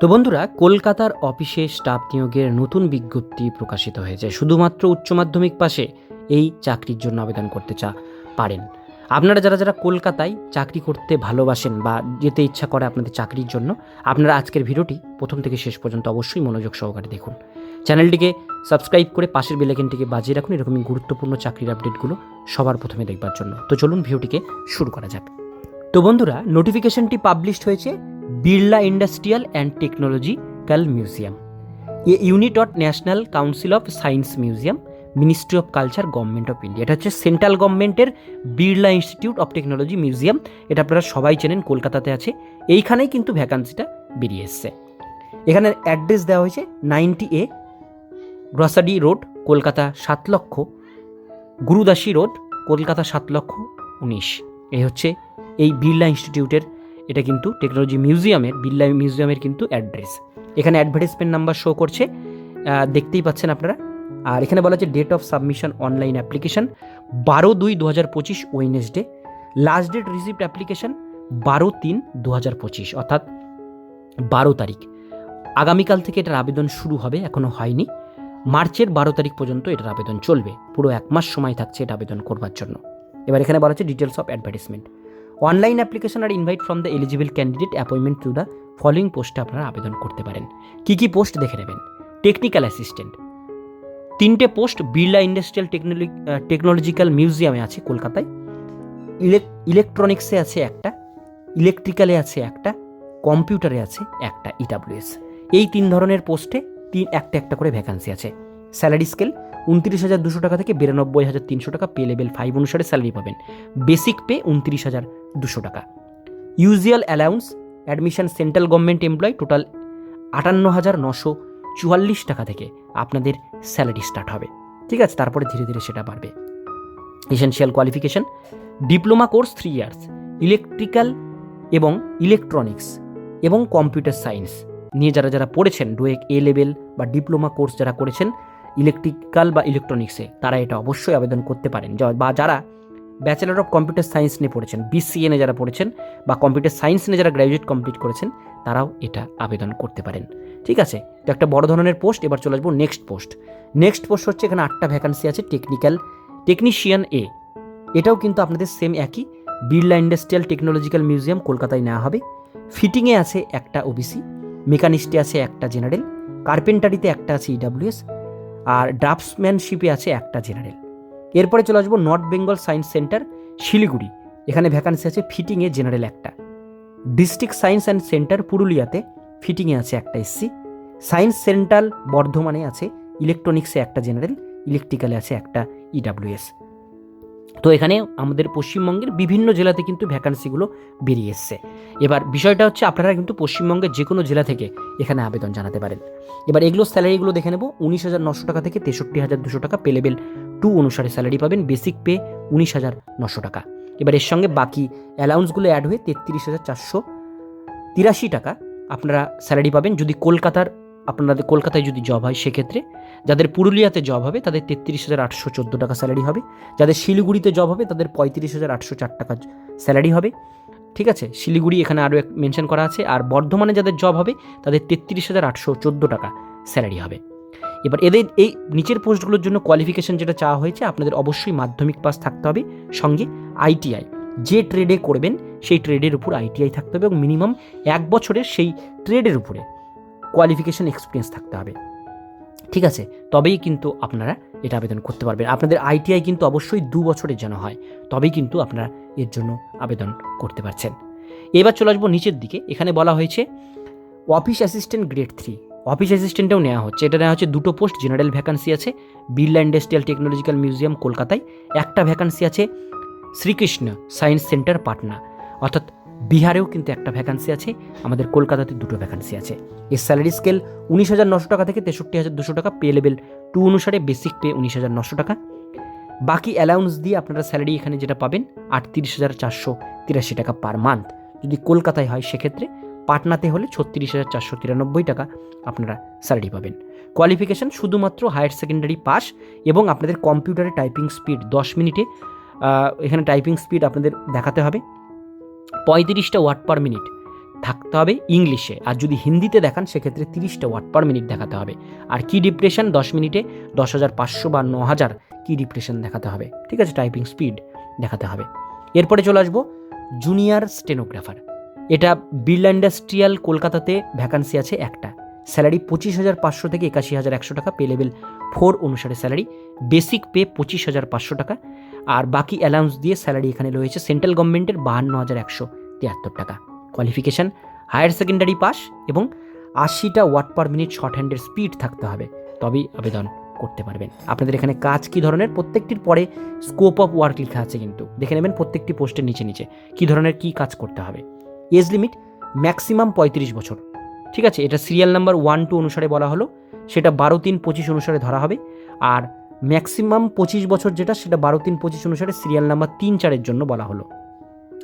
তো বন্ধুরা, কলকাতার অফিসে স্টাফ নিয়োগের নতুন বিজ্ঞপ্তি প্রকাশিত হয়েছে। শুধুমাত্র উচ্চ মাধ্যমিক পাশে এই চাকরির জন্য আবেদন করতে চা পারেন। আপনারা যারা যারা কলকাতায় চাকরি করতে ভালোবাসেন বা যেতে ইচ্ছা করে আপনাদের চাকরির জন্য, আপনারা আজকের ভিডিওটি প্রথম থেকে শেষ পর্যন্ত অবশ্যই মনোযোগ সহকারে দেখুন। চ্যানেলটিকে সাবস্ক্রাইব করে পাশের বেলাইকেনটিকে বাজিয়ে রাখুন। এরকমই গুরুত্বপূর্ণ চাকরির আপডেটগুলো সবার প্রথমে দেখবার জন্য। তো চলুন ভিডিওটিকে শুরু করা যাক। তো বন্ধুরা নোটিফিকেশনটি পাবলিশড হয়েছে Birla industrial and technological museum a unit of national council of science museum ministry of culture government of India এটা হচ্ছে সেন্ট্রাল গভর্নমেন্টের Birla institute of technology museum এটা আপনারা সবাই চেনেন, কলকাতাতে আছে। এইখানেই কিন্তু ভ্যাকান্সিটা বেরিয়ে এসছে। এখানে অ্যাড্রেস দেওয়া হয়েছে নাইনটি এ গ্রসাডি রোড কলকাতা সাত লক্ষ, গুরুদাসী রোড, কলকাতা সাত লক্ষ উনিশ। এই হচ্ছে এই বিড়লা ইনস্টিটিউটের এটা কিন্তু টেকনোলজি মিউজিয়ামের বিড়লা মিউজিয়ামের কিন্তু অ্যাড্রেস এখানে অ্যাডভার্টাইজমেন্ট নাম্বার শো করছে দেখতেই পাচ্ছেন আপনারা। আর এখানে বলা হচ্ছে date of submission online application বারো দুই দু হাজার পঁচিশ Wednesday last date receipt application বারো তিন দু হাজার পঁচিশ, অর্থাৎ বারো তারিখ। আগামীকাল থেকে এটার আবেদন শুরু হবে এখনও হয়নি। মার্চের বারো তারিখ পর্যন্ত এটার আবেদন চলবে। পুরো এক মাস সময় থাকছে এটা আবেদন করবার জন্য। এবার এখানে বলা হচ্ছে details of advertisement online application R invite from the eligible candidate appointment to the following পোস্টে আপনারা আবেদন করতে পারেন। কী কী পোস্ট দেখে নেবেন? টেকনিক্যাল অ্যাসিস্ট্যান্ট তিনটে post Birla industrial technology technological মিউজিয়ামে আছে কলকাতায়। ইলেক ইলেকট্রনিক্সে আছে একটা ইলেকট্রিক্যালে আছে একটা কম্পিউটারে আছে একটা ইডাব্লিউএস এই তিন ধরনের পোস্টে তিন, একটা একটা করে ভ্যাকান্সি আছে। স্যালারি স্কেল উনত্রিশ হাজার দুশো টাকা থেকে বিরানব্বই হাজার তিনশো টাকা পে লেভেল ফাইভ অনুসারে স্যালারি পাবেন। বেসিক পে উনত্রিশ হাজার। দুশো টাকা। Usual allowance, admission central government employ, total আটান্ন হাজার নশো চুয়াল্লিশ টাকা থেকে আপনাদের স্যালারি স্টার্ট হবে। ঠিক আছে, তারপরে ধীরে ধীরে সেটা বাড়বে। Essential qualification, diploma course three years electrical এবং ইলেকট্রনিক্স এবং কম্পিউটার সায়েন্স নিয়ে যারা যারা পড়েছেন ডুয়েক এ লেভেল বা ডিপ্লোমা কোর্স যারা করেছেন, ইলেকট্রিক্যাল বা ইলেকট্রনিক্সে, তারা এটা অবশ্যই আবেদন করতে পারেন। বা যারা ব্যাচেলার অফ কম্পিউটার সায়েন্স নিয়ে পড়েছেন বিসিএ নিয়ে যারা পড়েছেন বা কম্পিউটার সায়েন্স নিয়ে যারা গ্র্যাজুয়েট কমপ্লিট করেছেন, তারাও এটা আবেদন করতে পারেন। ঠিক আছে? তো একটা বড় ধরনের পোস্ট এবার চলে আসব নেক্সট পোস্ট নেক্সট পোস্ট হচ্ছে এখানে আটটা ভ্যাকান্সি আছে টেকনিক্যাল টেকনিশিয়ান এ এটাও কিন্তু আপনাদের সেম একই। বিড়লা ইন্ডাস্ট্রিয়াল টেকনোলজিক্যাল মিউজিয়াম কলকাতায় নেওয়া হবে। ফিটিংয়ে আছে একটা ওবিসি মেকানিস্টে আছে একটা জেনারেল কার্পেন্টারিতে একটা আছে ইডাব্লিউএস আর ড্রাফটসম্যানশিপে আছে একটা জেনারেল এরপরে চলে আসব north Bengal science centre, Siliguri. এখানে ভ্যাকান্সি আছে ফিটিংয়ে জেনারেল একটা। ডিস্ট্রিক্ট সায়েন্স অ্যান্ড সেন্টার পুরুলিয়াতে ফিটিংয়ে আছে একটা এসসি সায়েন্স সেন্ট্রাল বর্ধমানে আছে ইলেকট্রনিক্সে একটা জেনারেল ইলেকট্রিক্যালে আছে একটা ইডাব্লিউএস তো এখানে আমাদের পশ্চিমবঙ্গের বিভিন্ন জেলাতে কিন্তু ভ্যাকান্সিগুলো বেরিয়ে এসছে। এবার বিষয়টা হচ্ছে আপনারা কিন্তু পশ্চিমবঙ্গের যে কোনো জেলা থেকে এখানে আবেদন জানাতে পারেন। এবার এগুলো স্যালারিগুলো দেখে নেব, উনিশ হাজার নশো টাকা থেকে তেষট্টি হাজার দুশো টাকা পে লেভেল টু অনুসারে স্যালারি পাবেন বেসিক পে উনিশ হাজার নশো টাকা। এবার এর সঙ্গে বাকি অ্যালাউন্সগুলো অ্যাড হয়ে তেত্রিশ হাজার চারশো তিরাশি টাকা আপনারা স্যালারি পাবেন। যদি কলকাতার, আপনাদের কলকাতায় যদি জব হয়, সেক্ষেত্রে যাদের পুরুলিয়াতে জব হবে, তাদের তেত্রিশ হাজার আটশো চোদ্দ টাকা স্যালারি হবে। যাদের শিলিগুড়িতে জব হবে, তাদের পঁয়ত্রিশ হাজার আটশো চার টাকা স্যালারি হবে। ঠিক আছে? শিলিগুড়ি এখানে আরও এক মেনশন করা আছে। আর বর্ধমানে যাদের জব হবে, তাদের তেত্রিশ হাজার আটশো চোদ্দ টাকা স্যালারি হবে। এবার এদের এই নিচের পোস্টগুলোর জন্য কোয়ালিফিকেশন যেটা চাওয়া হয়েছে, আপনাদের অবশ্যই মাধ্যমিক পাস থাকতে হবে। সঙ্গে আইটিআই যে ট্রেডে করবেন, সেই ট্রেডের উপর আইটিআই থাকতে হবে এবং মিনিমাম এক বছরের সেই ট্রেডের উপরে কোয়ালিফিকেশন এক্সপিরিয়েন্স থাকতে হবে। ঠিক আছে? তবেই কিন্তু আপনারা এটা আবেদন করতে পারবেন। আপনাদের আইটিআই কিন্তু অবশ্যই দু বছরের যেন হয়, তবেই কিন্তু আপনারা এর জন্য আবেদন করতে পারছেন। এবার চলে আসব নিচের দিকে। এখানে বলা হয়েছে office assistant grade three office অ্যাসিস্ট্যান্টও নেওয়া হচ্ছে। এটা নেওয়া হচ্ছে দুটো পোস্ট, জেনারেল ভ্যাকান্সি আছে বিড়লা ইন্ডাস্ট্রিয়াল টেকনোলজিক্যাল মিউজিয়াম, কলকাতায়। একটা ভ্যাকান্সি আছে শ্রীকৃষ্ণ সায়েন্স সেন্টার, পাটনা। অর্থাৎ বিহারেও কিন্তু একটা ভ্যাকান্সি আছে, আমাদের কলকাতাতে দুটো ভ্যাকান্সি আছে। এর স্যালারি স্কেল উনিশ হাজার নশো টাকা থেকে তেষট্টি হাজার দুশো টাকা, পে লেভেল টু অনুসারে বেসিক পে উনিশ হাজার নশো টাকা। বাকি অ্যালাউন্স দিয়ে আপনারা স্যালারি এখানে যেটা পাবেন, আটত্রিশ হাজার চারশো তিরাশি টাকা পার মান্থ। যদি কলকাতায় হয়, সেক্ষেত্রে পাটনাতে হলে ছত্রিশ হাজার চারশো তিরানব্বই টাকা আপনারা স্যালারি পাবেন। কোয়ালিফিকেশান শুধুমাত্র হায়ার সেকেন্ডারি পাস এবং আপনাদের কম্পিউটারে টাইপিং স্পিড দশ মিনিটে এখানে টাইপিং স্পিড আপনাদের দেখাতে হবে। পঁয়ত্রিশটা ওয়াট পার মিনিট থাকতে হবে ইংলিশে। আর যদি হিন্দিতে দেখান, সেক্ষেত্রে তিরিশটা ওয়ার্ড পার মিনিট দেখাতে হবে। আর কি ডিপ্রেশন দশ মিনিটে দশ হাজার পাঁচশো বা ন হাজার কি ডিপ্রেশন দেখাতে হবে। ঠিক আছে টাইপিং স্পিড দেখাতে হবে। এরপরে চলে আসব জুনিয়র স্টেনোগ্রাফার এটা বিড়লা ইন্ডাস্ট্রিয়াল কলকাতাতে ভ্যাকান্সি আছে একটা। স্যালারি পঁচিশ হাজার পাঁচশো থেকে একাশি হাজার একশো টাকা পে লেভেল ফোর অনুসারে স্যালারি বেসিক পে পঁচিশ হাজার পাঁচশো টাকা, আর বাকি অ্যালাউন্স দিয়ে স্যালারি এখানে রয়েছে সেন্ট্রাল গভর্নমেন্টের বাহান্ন হাজার একশো তিয়াত্তর টাকা। কোয়ালিফিকেশান হায়ার সেকেন্ডারি পাস এবং আশিটা ওয়াট পার মিনিট শর্ট হ্যান্ডের স্পিড থাকতে হবে, তবেই আবেদন করতে পারবেন। আপনাদের এখানে কাজ কী ধরনের? প্রত্যেকটির পরে স্কোপ অফ ওয়ার্ক লেখা আছে কিন্তু। দেখে নেবেন প্রত্যেকটি পোস্টের নিচে নিচে, কী ধরনের কী কাজ করতে হবে। এজ লিমিট ম্যাক্সিমাম পঁয়ত্রিশ বছর। ঠিক আছে? এটা সিরিয়াল নাম্বার ওয়ান টু অনুসারে বলা হলো। সেটা বারো তিন পঁচিশ অনুসারে ধরা হবে। আর ম্যাক্সিমাম পঁচিশ বছর যেটা, সেটা বারো তিন পঁচিশ অনুসারে সিরিয়াল নাম্বার তিন চারের জন্য বলা হলো।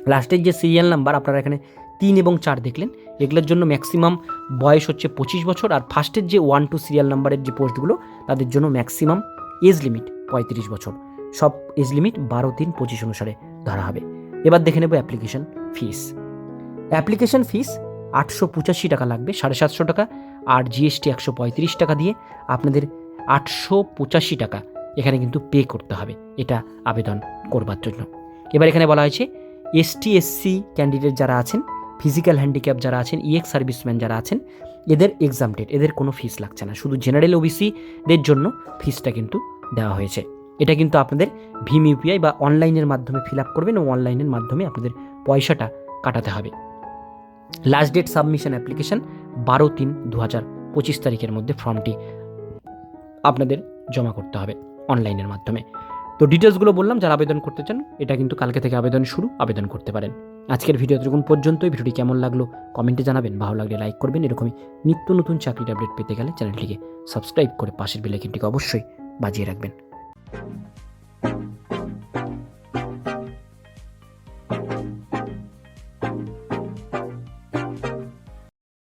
লাস্টের যে সিরিয়াল নাম্বার, আপনারা এখানে তিন এবং চার দেখলেন। এগুলোর জন্য ম্যাক্সিমাম বয়স হচ্ছে পঁচিশ বছর। আর ফার্স্টের যে ওয়ান টু সিরিয়াল নাম্বারের যে পোস্টগুলো, তাদের জন্য ম্যাক্সিমাম এজ লিমিট পঁয়ত্রিশ বছর। সব এজ লিমিট বারো তিন পঁচিশ অনুসারে ধরা হবে। এবার দেখে নেব অ্যাপ্লিকেশন ফিস। অ্যাপ্লিকেশন ফিস আটশো পঁচাশি টাকা লাগবে, সাড়ে সাতশো টাকা, আর জিএসটি একশো পঁয়ত্রিশ টাকা দিয়ে আপনাদের আটশো পঁচাশি টাকা এখানে কিন্তু পে করতে হবে, এটা আবেদন করবার জন্য। এবার এখানে বলা হয়েছে এসটি এসসি ক্যান্ডিডেট যারা আছেন ফিজিক্যাল হ্যান্ডিক্যাপ যারা আছেন ইএক্স সার্ভিসম্যান যারা আছেন, এদের এক্সামটেড এদের কোনো ফিস লাগছে না, শুধু জেনারেল ওবিসিদের জন্য ফিসটা কিন্তু দেওয়া হয়েছে। এটা কিন্তু আপনাদের ভীম ইউপিআই বা অনলাইনের মাধ্যমে ফিল আপ করবেন এবং অনলাইনের মাধ্যমে আপনাদের পয়সাটা কাটাতে হবে। লাস্ট ডেট সাবমিশন অ্যাপ্লিকেশন বারো তিন দু হাজার পঁচিশ তারিখের মধ্যে ফর্মটি আপনাদের জমা করতে হবে অনলাইনের মাধ্যমে। তো ডিটেলসগুলো বললাম, যারা আবেদন করতে চান, এটা কিন্তু কালকে থেকে আবেদন শুরু, আবেদন করতে পারেন। আজকের ভিডিও এতটুকুন পর্যন্তই। ভিডিওটি কেমন লাগল কমেন্টে জানাবেন, ভালো লাগলে লাইক করবেন। এরকমই নিত্য নতুন চাকরির আপডেট পেতে গেলে চ্যানেলটিকে সাবস্ক্রাইব করে পাশের বেলাইকিনটিকে অবশ্যই বাজিয়ে রাখবেন।